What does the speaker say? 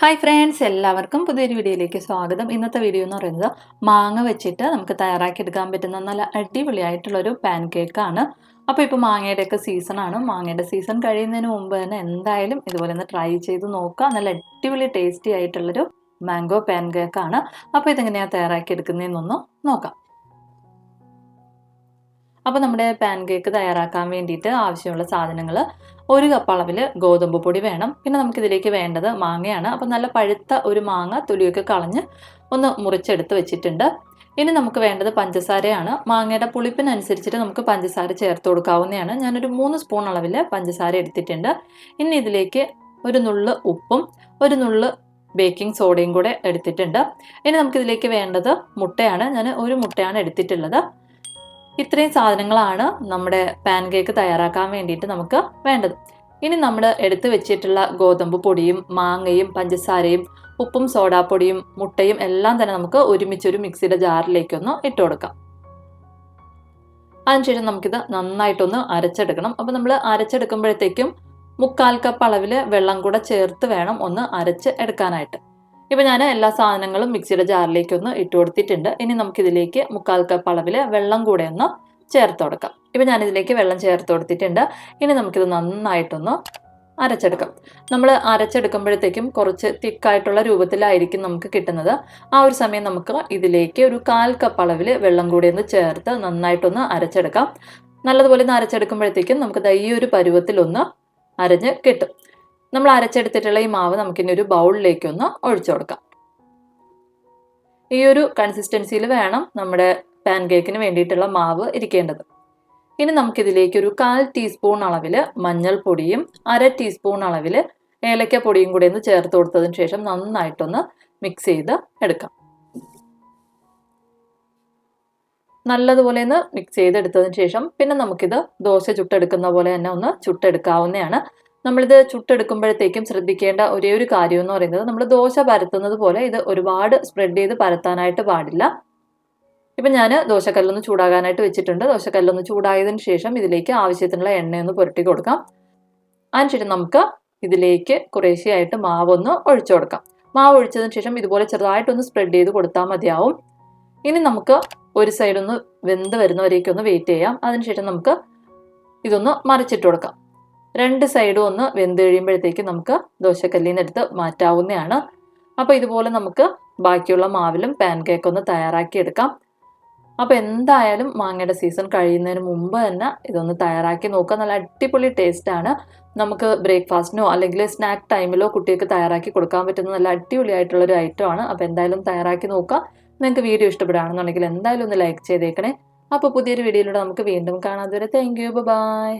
Hi friends എല്ലാവർക്കും പുതിയൊരു വീഡിയോയിലേക്ക് സ്വാഗതം. ഇന്നത്തെ വീഡിയോ എന്ന് പറയുന്നത് മാങ്ങ വെച്ചിട്ട് നമുക്ക് തയ്യാറാക്കിയെടുക്കാൻ പറ്റുന്ന നല്ല അടിപൊളിയായിട്ടുള്ളൊരു പാൻ കേക്കാണ് അപ്പോൾ ഇപ്പോൾ മാങ്ങയുടെയൊക്കെ സീസണാണ് മാങ്ങയുടെ സീസൺ കഴിയുന്നതിന് മുമ്പ് തന്നെ എന്തായാലും ഇതുപോലെ ഒന്ന് ട്രൈ ചെയ്ത് നോക്കുക. നല്ല അടിപൊളി ടേസ്റ്റി ആയിട്ടുള്ളൊരു മാംഗോ പാൻ കേക്കാണ് അപ്പോൾ ഇതെങ്ങനെയാണ് തയ്യാറാക്കിയെടുക്കുന്നതെന്നൊന്ന് നോക്കാം. അപ്പോൾ നമ്മുടെ പാൻ കേക്ക് തയ്യാറാക്കാൻ വേണ്ടിയിട്ട് ആവശ്യമുള്ള സാധനങ്ങൾ ഒരു കപ്പ് അളവിൽ ഗോതമ്പ് പൊടി വേണം. പിന്നെ നമുക്കിതിലേക്ക് വേണ്ടത് മാങ്ങയാണ്. അപ്പോൾ നല്ല പഴുത്ത ഒരു മാങ്ങ തൊലിയൊക്കെ കളഞ്ഞ് ഒന്ന് മുറിച്ചെടുത്ത് വെച്ചിട്ടുണ്ട്. ഇനി നമുക്ക് വേണ്ടത് പഞ്ചസാരയാണ്. മാങ്ങയുടെ പുളിപ്പിനനുസരിച്ചിട്ട് നമുക്ക് പഞ്ചസാര ചേർത്ത് കൊടുക്കാവുന്നതാണ്. ഞാനൊരു മൂന്ന് സ്പൂൺ അളവിൽ പഞ്ചസാര എടുത്തിട്ടുണ്ട്. ഇനി ഇതിലേക്ക് ഒരു നുള്ള് ഉപ്പും ഒരു നുള്ള് ബേക്കിംഗ് സോഡയും കൂടെ എടുത്തിട്ടുണ്ട്. ഇനി നമുക്കിതിലേക്ക് വേണ്ടത് മുട്ടയാണ്. ഞാൻ ഒരു മുട്ടയാണ് എടുത്തിട്ടുള്ളത്. ഇത്രയും സാധനങ്ങളാണ് നമ്മുടെ പാൻ കേക്ക് തയ്യാറാക്കാൻ വേണ്ടിയിട്ട് നമുക്ക് വേണ്ടത്. ഇനി നമ്മൾ എടുത്തു വെച്ചിട്ടുള്ള ഗോതമ്പ് പൊടിയും മാങ്ങയും പഞ്ചസാരയും ഉപ്പും സോഡാപ്പൊടിയും മുട്ടയും എല്ലാം തന്നെ നമുക്ക് ഒരുമിച്ചൊരു മിക്സിയുടെ ജാറിലേക്കൊന്ന് ഇട്ട് കൊടുക്കാം. അതിനുശേഷം നമുക്കിത് നന്നായിട്ടൊന്ന് അരച്ചെടുക്കണം. അപ്പോൾ നമ്മൾ അരച്ചെടുക്കുമ്പോഴത്തേക്കും മുക്കാൽ കപ്പ് അളവിൽ വെള്ളം കൂടെ ചേർത്ത് വേണം ഒന്ന് അരച്ച് എടുക്കാനായിട്ട്. ഇപ്പം ഞാൻ എല്ലാ സാധനങ്ങളും മിക്സിയുടെ ജാറിലേക്ക് ഒന്ന് ഇട്ട് കൊടുത്തിട്ടുണ്ട്. ഇനി നമുക്കിതിലേക്ക് മുക്കാൽ കപ്പ് അളവിൽ വെള്ളം കൂടെ ഒന്ന് ചേർത്ത് കൊടുക്കാം. ഇപ്പം ഞാനിതിലേക്ക് വെള്ളം ചേർത്ത് കൊടുത്തിട്ടുണ്ട്. ഇനി നമുക്കിത് നന്നായിട്ടൊന്ന് അരച്ചെടുക്കാം. നമ്മൾ അരച്ചെടുക്കുമ്പോഴത്തേക്കും കുറച്ച് തിക്കായിട്ടുള്ള രൂപത്തിലായിരിക്കും നമുക്ക് കിട്ടുന്നത്. ആ ഒരു സമയം നമുക്ക് ഇതിലേക്ക് ഒരു കാൽ കപ്പ് അളവിൽ വെള്ളം കൂടെ ഒന്ന് ചേർത്ത് നന്നായിട്ടൊന്ന് അരച്ചെടുക്കാം. നല്ലതുപോലെ ഒന്ന് അരച്ചെടുക്കുമ്പോഴത്തേക്കും നമുക്ക് ഈ ഒരു പരുവത്തിലൊന്ന് അരഞ്ഞ് കിട്ടും. നമ്മൾ അരച്ചെടുത്തിട്ടുള്ള ഈ മാവ് നമുക്കിനി ഒരു ബൗളിലേക്ക് ഒന്ന് ഒഴിച്ചു കൊടുക്കാം. ഈ ഒരു കൺസിസ്റ്റൻസിയിൽ വേണം നമ്മുടെ പാൻ കേക്കിന് വേണ്ടിയിട്ടുള്ള മാവ് ഇരിക്കേണ്ടത്. ഇനി നമുക്കിതിലേക്ക് ഒരു കാൽ ടീസ്പൂൺ അളവിൽ മഞ്ഞൾപ്പൊടിയും അര ടീസ്പൂൺ അളവിൽ ഏലക്ക പൊടിയും കൂടി ഒന്ന് ചേർത്ത് കൊടുത്തതിന് ശേഷം നന്നായിട്ടൊന്ന് മിക്സ് ചെയ്ത് എടുക്കാം. നല്ലതുപോലെ ഒന്ന് മിക്സ് ചെയ്തെടുത്തതിന് ശേഷം പിന്നെ നമുക്കിത് ദോശ ചുട്ടെടുക്കുന്ന പോലെ തന്നെ ഒന്ന് ചുട്ടെടുക്കാവുന്നതാണ്. നമ്മളിത് ചുട്ടെടുക്കുമ്പോഴത്തേക്കും ശ്രദ്ധിക്കേണ്ട ഒരേ ഒരു കാര്യം എന്ന് പറയുന്നത് നമ്മൾ ദോശ പരത്തുന്നത് പോലെ ഇത് ഒരുപാട് സ്പ്രെഡ് ചെയ്ത് പരത്താനായിട്ട് പാടില്ല. ഇപ്പം ഞാൻ ദോശക്കല്ലൊന്ന് ചൂടാകാനായിട്ട് വെച്ചിട്ടുണ്ട്. ദോശക്കല്ലൊന്ന് ചൂടായതിന് ശേഷം ഇതിലേക്ക് ആവശ്യത്തിനുള്ള എണ്ണയൊന്ന് പുരട്ടി കൊടുക്കാം. അതിനുശേഷം നമുക്ക് ഇതിലേക്ക് കുറേശ്ശെയായിട്ട് മാവൊന്ന് ഒഴിച്ചു കൊടുക്കാം. മാവ് ഒഴിച്ചതിന് ശേഷം ഇതുപോലെ ചെറുതായിട്ടൊന്ന് സ്പ്രെഡ് ചെയ്ത് കൊടുത്താൽ മതിയാവും. ഇനി നമുക്ക് ഒരു സൈഡൊന്ന് വെന്ത് വരുന്നവരേക്കൊന്ന് വെയിറ്റ് ചെയ്യാം. അതിനുശേഷം നമുക്ക് ഇതൊന്ന് മറിച്ചിട്ട് കൊടുക്കാം. രണ്ട് സൈഡും ഒന്ന് വെന്ത് കഴിയുമ്പോഴത്തേക്ക് നമുക്ക് എടുത്ത് മാറ്റാവുന്നതാണ്. അപ്പോൾ ഇതുപോലെ നമുക്ക് ബാക്കിയുള്ള മാവിലും പാൻ കേക്ക് ഒന്ന് തയ്യാറാക്കിയെടുക്കാം. അപ്പോൾ എന്തായാലും മാങ്ങയുടെ സീസൺ കഴിയുന്നതിന് മുമ്പ് തന്നെ ഇതൊന്ന് തയ്യാറാക്കി നോക്കുക. നല്ല അടിപൊളി ടേസ്റ്റാണ് നമുക്ക് ബ്രേക്ക്ഫാസ്റ്റിനോ അല്ലെങ്കിൽ സ്നാക്ക് ടൈമിലോ കുട്ടികൾക്ക് തയ്യാറാക്കി കൊടുക്കാൻ പറ്റുന്ന നല്ല അടിപൊളിയായിട്ടുള്ളൊരു ആണ്. അപ്പോൾ എന്തായാലും തയ്യാറാക്കി നോക്കുക. നിങ്ങൾക്ക് വീഡിയോ ഇഷ്ടപ്പെടുകയാണെന്നുണ്ടെങ്കിൽ എന്തായാലും ഒന്ന് ലൈക്ക് ചെയ്തേക്കണേ. അപ്പോൾ പുതിയൊരു വീഡിയോയിലൂടെ നമുക്ക് വീണ്ടും കാണാതെ വരെ താങ്ക് യു ബൈ